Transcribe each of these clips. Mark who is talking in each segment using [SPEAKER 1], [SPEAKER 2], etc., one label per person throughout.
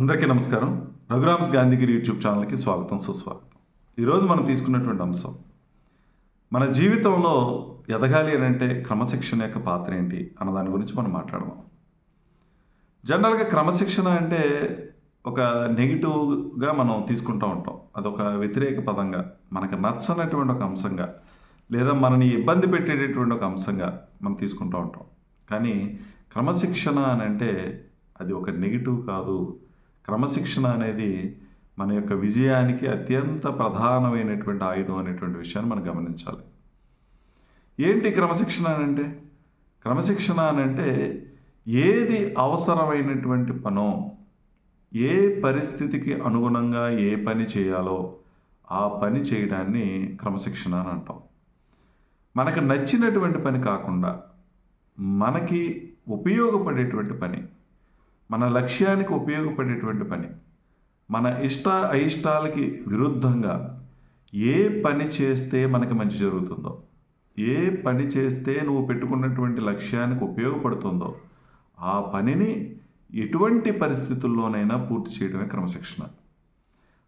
[SPEAKER 1] అందరికీ నమస్కారం. రఘురామ్స్ గాంధీగిరి యూట్యూబ్ ఛానల్కి స్వాగతం సుస్వాగతం. ఈరోజు మనం తీసుకున్నటువంటి అంశం మన జీవితంలో ఎదగాలి అని అంటే క్రమశిక్షణ యొక్క పాత్ర ఏంటి అన్న దాని గురించి మనం మాట్లాడదాం. జనరల్గా క్రమశిక్షణ అంటే ఒక నెగిటివ్గా మనం తీసుకుంటూ ఉంటాం. అదొక వ్యతిరేక పదంగా మనకు నచ్చనటువంటి ఒక అంశంగా లేదా మనని ఇబ్బంది పెట్టేటటువంటి ఒక అంశంగా మనం తీసుకుంటూ ఉంటాం. కానీ క్రమశిక్షణ అని అంటే అది ఒక నెగిటివ్ కాదు. క్రమశిక్షణ అనేది మన యొక్క విజయానికి అత్యంత ప్రధానమైనటువంటి ఆయుధం అనేటువంటి విషయాన్ని మనం గమనించాలి. ఏంటి క్రమశిక్షణ అని అంటే క్రమశిక్షణ అని అంటే ఏది అవసరమైనటువంటి పనో ఏ పరిస్థితికి అనుగుణంగా ఏ పని చేయాలో ఆ పని చేయడాన్ని క్రమశిక్షణ అని అంటాం. మనకు నచ్చినటువంటి పని కాకుండా మనకి ఉపయోగపడేటువంటి పని మన లక్ష్యానికి ఉపయోగపడేటువంటి పని. మన ఇష్ట అయిష్టాలకి విరుద్ధంగా ఏ పని చేస్తే మనకి మంచి జరుగుతుందో ఏ పని చేస్తే నువ్వు పెట్టుకున్నటువంటి లక్ష్యానికి ఉపయోగపడుతుందో ఆ పనిని ఎటువంటి పరిస్థితుల్లోనైనా పూర్తి చేయడమే క్రమశిక్షణ.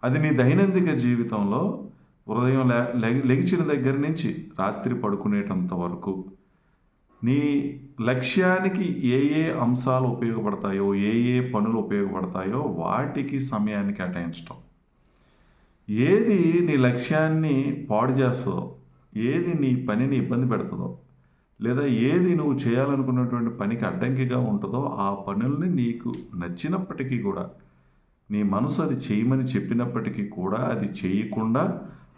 [SPEAKER 1] అది నీ దైనందిక జీవితంలో ఉదయం లెగిచిన దగ్గర నుంచి రాత్రి పడుకునేటంత వరకు నీ లక్ష్యానికి ఏ ఏ అంశాలు ఉపయోగపడతాయో ఏ ఏ పనులు ఉపయోగపడతాయో వాటికి సమయాన్ని కేటాయించటం. ఏది నీ లక్ష్యాన్ని పాడు చేస్తుందో ఏది నీ పనిని ఇబ్బంది పెడుతుందో లేదా ఏది నువ్వు చేయాలనుకున్నటువంటి పనికి అడ్డంకిగా ఉంటుందో ఆ పనుల్ని నీకు నచ్చినప్పటికీ కూడా నీ మనసు అది చేయమని చెప్పినప్పటికీ కూడా అది చేయకుండా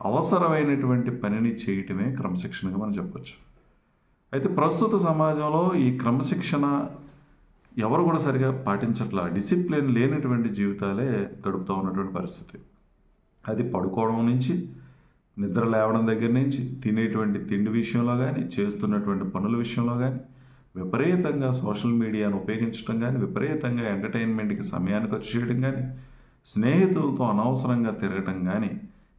[SPEAKER 1] అవసరమైనటువంటి పనిని చేయటమే క్రమశిక్షణగా మనం చెప్పొచ్చు. అయితే ప్రస్తుత సమాజంలో ఈ క్రమశిక్షణ ఎవరు కూడా సరిగా పాటించట్లా. డిసిప్లిన్ లేనటువంటి జీవితాలే గడుపుతూ ఉన్నటువంటి పరిస్థితి. అది పడుకోవడం నుంచి నిద్ర లేవడం దగ్గర నుంచి తినేటువంటి తిండి విషయంలో కానీ చేస్తున్నటువంటి పనుల విషయంలో కానీ విపరీతంగా సోషల్ మీడియాను ఉపయోగించడం కానీ విపరీతంగా ఎంటర్టైన్మెంట్కి సమయాన్ని ఖర్చు చేయడం కానీ స్నేహితులతో అనవసరంగా తిరగటం కానీ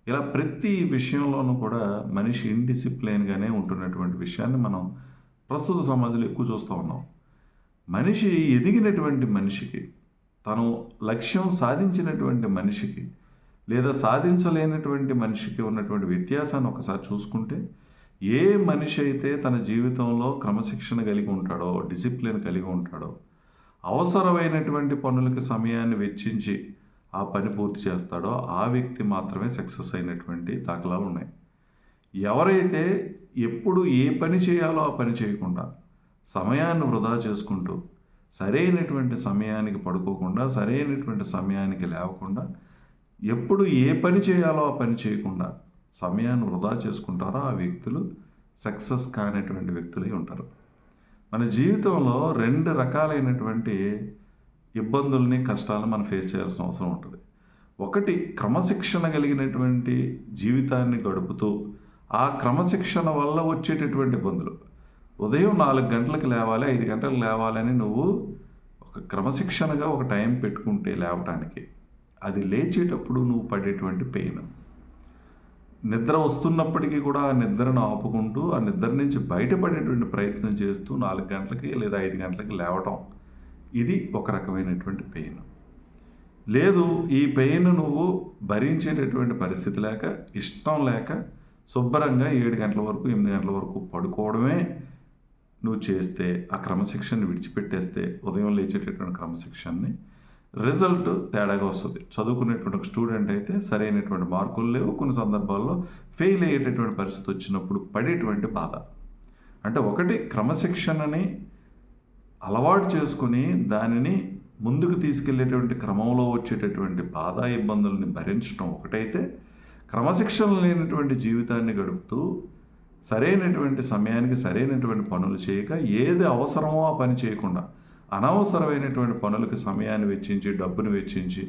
[SPEAKER 1] ఇలా ప్రతి విషయంలోనూ కూడా మనిషి ఇండిసిప్లైన్గానే ఉంటున్నటువంటి విషయాన్ని మనం ప్రస్తుత సమాజంలో ఎక్కువ చూస్తూ ఉన్నాం. మనిషి ఎదిగినటువంటి మనిషికి తను లక్ష్యం సాధించినటువంటి మనిషికి లేదా సాధించలేనటువంటి మనిషికి ఉన్నటువంటి వ్యత్యాసాన్ని ఒకసారి చూసుకుంటే ఏ మనిషి అయితే తన జీవితంలో క్రమశిక్షణ కలిగి ఉంటాడో డిసిప్లిన్ కలిగి ఉంటాడో అవసరమైనటువంటి పనులకి సమయాన్ని వెచ్చించి ఆ పని పూర్తి చేస్తాడో ఆ వ్యక్తి మాత్రమే సక్సెస్ అయినటువంటి దాఖలాలు ఉన్నాయి. ఎవరైతే ఎప్పుడు ఏ పని చేయాలో ఆ పని చేయకుండా సమయాన్ని వృధా చేసుకుంటూ సరైనటువంటి సమయానికి పడుకోకుండా సరైనటువంటి సమయానికి లేవకుండా ఎప్పుడు ఏ పని చేయాలో ఆ పని చేయకుండా సమయాన్ని వృధా చేసుకుంటారో ఆ వ్యక్తులు సక్సెస్ కానటువంటి వ్యక్తులై ఉంటారు. మన జీవితంలో రెండు రకాలైనటువంటి ఇబ్బందుల్ని కష్టాలను మనం ఫేస్ చేయాల్సిన అవసరం ఉంటుంది. ఒకటి క్రమశిక్షణ కలిగినటువంటి జీవితాన్ని గడుపుతూ ఆ క్రమశిక్షణ వల్ల వచ్చేటటువంటి ఇబ్బందులు. ఉదయం నాలుగు గంటలకు లేవాలి ఐదు గంటలకు లేవాలని నువ్వు ఒక క్రమశిక్షణగా ఒక టైం పెట్టుకుంటే లేవటానికి అది లేచేటప్పుడు నువ్వు పడేటువంటి పెయిన్. నిద్ర వస్తున్నప్పటికీ కూడా ఆ నిద్రను ఆపుకుంటూ ఆ నిద్ర నుంచి బయటపడేటువంటి ప్రయత్నం చేస్తూ నాలుగు గంటలకి లేదా ఐదు గంటలకి లేవటం ఇది ఒక రకమైనటువంటి పెయిన్. లేదు ఈ పెయిన్ నువ్వు భరించేటటువంటి పరిస్థితి లేక ఇష్టం లేక శుభ్రంగా ఏడు గంటల వరకు ఎనిమిది గంటల వరకు పడుకోవడమే నువ్వు చేస్తే ఆ క్రమశిక్షణని విడిచిపెట్టేస్తే ఉదయం లేచేటటువంటి క్రమశిక్షణని రిజల్ట్ తేడాగా వస్తుంది. చదువుకునేటువంటి ఒక స్టూడెంట్ అయితే సరైనటువంటి మార్కులు లేవు. కొన్ని సందర్భాల్లో ఫెయిల్ అయ్యేటటువంటి పరిస్థితి వచ్చినప్పుడు పడేటువంటి బాధ. అంటే ఒకటి క్రమశిక్షణని అలవాటు చేసుకుని దానిని ముందుకు తీసుకెళ్ళేటువంటి క్రమంలో వచ్చేటటువంటి బాధ ఇబ్బందుల్ని భరించడం ఒకటైతే క్రమశిక్షణ లేనటువంటి జీవితాన్ని గడుపుతూ సరైనటువంటి సమయానికి సరైనటువంటి పనులు చేయక ఏది అవసరమో ఆ పని చేయకుండా అనవసరమైనటువంటి పనులకు సమయాన్ని వెచ్చించి డబ్బును వెచ్చించి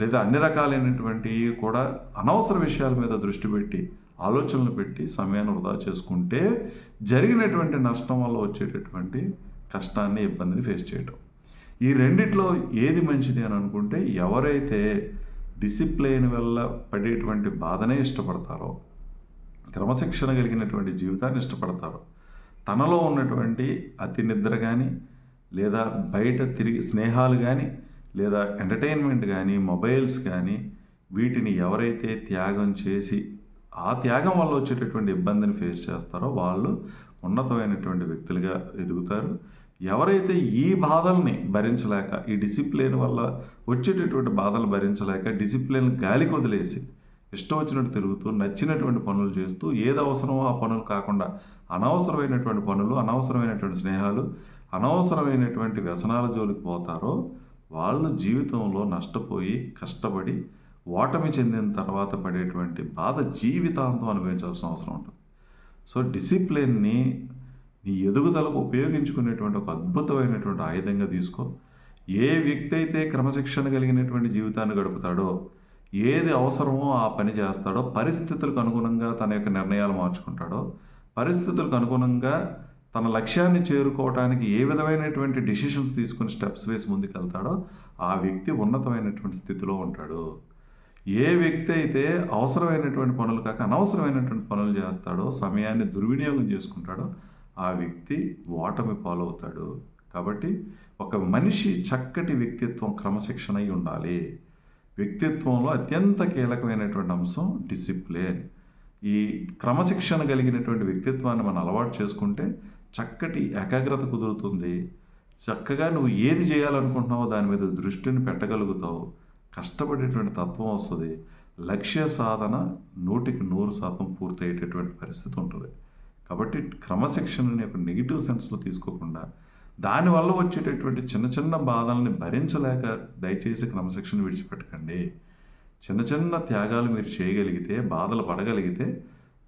[SPEAKER 1] లేదా అన్ని రకాలైనటువంటి కూడా అనవసర విషయాల మీద దృష్టి పెట్టి ఆలోచనలు పెట్టి సమయాన్ని వృధా చేసుకుంటే జరిగినటువంటి నష్టం వల్ల వచ్చేటటువంటి కష్టాన్ని ఇబ్బందిని ఫేస్ చేయటం. ఈ రెండిట్లో ఏది మంచిది అని అనుకుంటే ఎవరైతే డిసిప్లైన్ వల్ల పడేటువంటి బాధనే ఇష్టపడతారో క్రమశిక్షణ కలిగినటువంటి జీవితాన్ని ఇష్టపడతారో తనలో ఉన్నటువంటి అతి నిద్ర కానీ లేదా బయట తిరిగి స్నేహాలు కానీ లేదా ఎంటర్టైన్మెంట్ కానీ మొబైల్స్ కానీ వీటిని ఎవరైతే త్యాగం చేసి ఆ త్యాగం వల్ల వచ్చేటటువంటి ఇబ్బందిని ఫేస్ చేస్తారో వాళ్ళు ఉన్నతమైనటువంటి వ్యక్తులుగా ఎదుగుతారు. ఎవరైతే ఈ బాధల్ని భరించలేక ఈ డిసిప్లిన్ వల్ల వచ్చేటటువంటి బాధలు భరించలేక డిసిప్లిన్ గాలికి వదిలేసి ఇష్టం వచ్చినట్టు తిరుగుతూ నచ్చినటువంటి పనులు చేస్తూ ఏది అవసరమో ఆ పనులు కాకుండా అనవసరమైనటువంటి పనులు అనవసరమైనటువంటి స్నేహాలు అనవసరమైనటువంటి వ్యసనాల జోలికి పోతారో వాళ్ళు జీవితంలో నష్టపోయి కష్టపడి ఓటమి చెందిన తర్వాత పడేటువంటి బాధ జీవితాంతం అనుభవించాల్సిన అవసరం ఉంటుంది. సో డిసిప్లిన్ని నీ ఎదుగుదలకు ఉపయోగించుకునేటువంటి ఒక అద్భుతమైనటువంటి ఆయుధంగా తీసుకో. ఏ వ్యక్తి అయితే క్రమశిక్షణ కలిగినటువంటి జీవితాన్ని గడుపుతాడో ఏది అవసరమో ఆ పని చేస్తాడో పరిస్థితులకు అనుగుణంగా తన యొక్క నిర్ణయాలు మార్చుకుంటాడో పరిస్థితులకు అనుగుణంగా తన లక్ష్యాన్ని చేరుకోవడానికి ఏ విధమైనటువంటి డిసిషన్స్ తీసుకుని స్టెప్స్ వేసి ముందుకెళ్తాడో ఆ వ్యక్తి ఉన్నతమైనటువంటి స్థితిలో ఉంటాడు. ఏ వ్యక్తి అయితే అవసరమైనటువంటి పనులు కాక అనవసరమైనటువంటి పనులు చేస్తాడో సమయాన్ని దుర్వినియోగం చేసుకుంటాడో ఆ వ్యక్తి ఓటమి పాలవుతాడు. కాబట్టి ఒక మనిషి చక్కటి వ్యక్తిత్వం క్రమశిక్షణ అయి ఉండాలి. వ్యక్తిత్వంలో అత్యంత కీలకమైనటువంటి అంశం డిసిప్లిన్. ఈ క్రమశిక్షణ కలిగినటువంటి వ్యక్తిత్వాన్ని మనం అలవాటు చేసుకుంటే చక్కటి ఏకాగ్రత కుదురుతుంది. చక్కగా నువ్వు ఏది చేయాలనుకుంటున్నావో దాని మీద దృష్టిని పెట్టగలుగుతావు. కష్టపడేటువంటి తత్వం వస్తుంది. లక్ష్య సాధన నూటికి నూరు శాతం పూర్తయ్యేటటువంటి పరిస్థితి ఉంటుంది. కాబట్టి క్రమశిక్షణని ఒక నెగిటివ్ సెన్స్లో తీసుకోకుండా దానివల్ల వచ్చేటటువంటి చిన్న చిన్న బాధల్ని భరించలేక దయచేసి క్రమశిక్షణ విడిచిపెట్టకండి. చిన్న చిన్న త్యాగాలు మీరు చేయగలిగితే బాధలు పడగలిగితే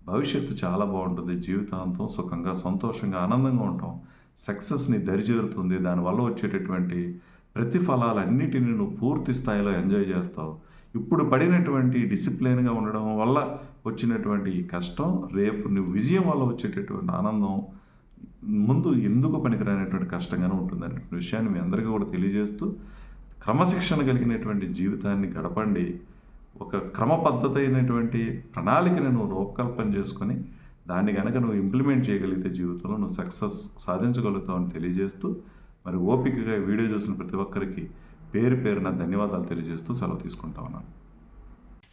[SPEAKER 1] భవిష్యత్తు చాలా బాగుంటుంది. జీవితాంతం సుఖంగా సంతోషంగా ఆనందంగా ఉంటాం. సక్సెస్ని దరిచేరుతుంది. దానివల్ల వచ్చేటటువంటి ప్రతిఫలాలన్నిటిని నువ్వు పూర్తి స్థాయిలో ఎంజాయ్ చేస్తావు. ఇప్పుడు పడినటువంటి డిసిప్లిన్గా ఉండడం వల్ల వచ్చినటువంటి ఈ కష్టం రేపు నువ్వు విజయం వల్ల వచ్చేటటువంటి ఆనందం ముందు ఎందుకు పనికిరానటువంటి కష్టంగానే ఉంటుంది విషయాన్ని మీ అందరికీ కూడా తెలియజేస్తూ క్రమశిక్షణ కలిగినటువంటి జీవితాన్ని గడపండి. ఒక క్రమ పద్ధతి అయినటువంటి ప్రణాళికని నువ్వు రూపకల్పన చేసుకొని దాన్ని కనుక నువ్వు ఇంప్లిమెంట్ చేయగలిగితే జీవితంలో నువ్వు సక్సెస్ సాధించగలుగుతావు అని తెలియజేస్తూ మరి ఓపికగా వీడియో చూసిన ప్రతి ఒక్కరికి పేరు పేరున ధన్యవాదాలు తెలియజేస్తూ సెలవు తీసుకుంటా ఉన్నాను.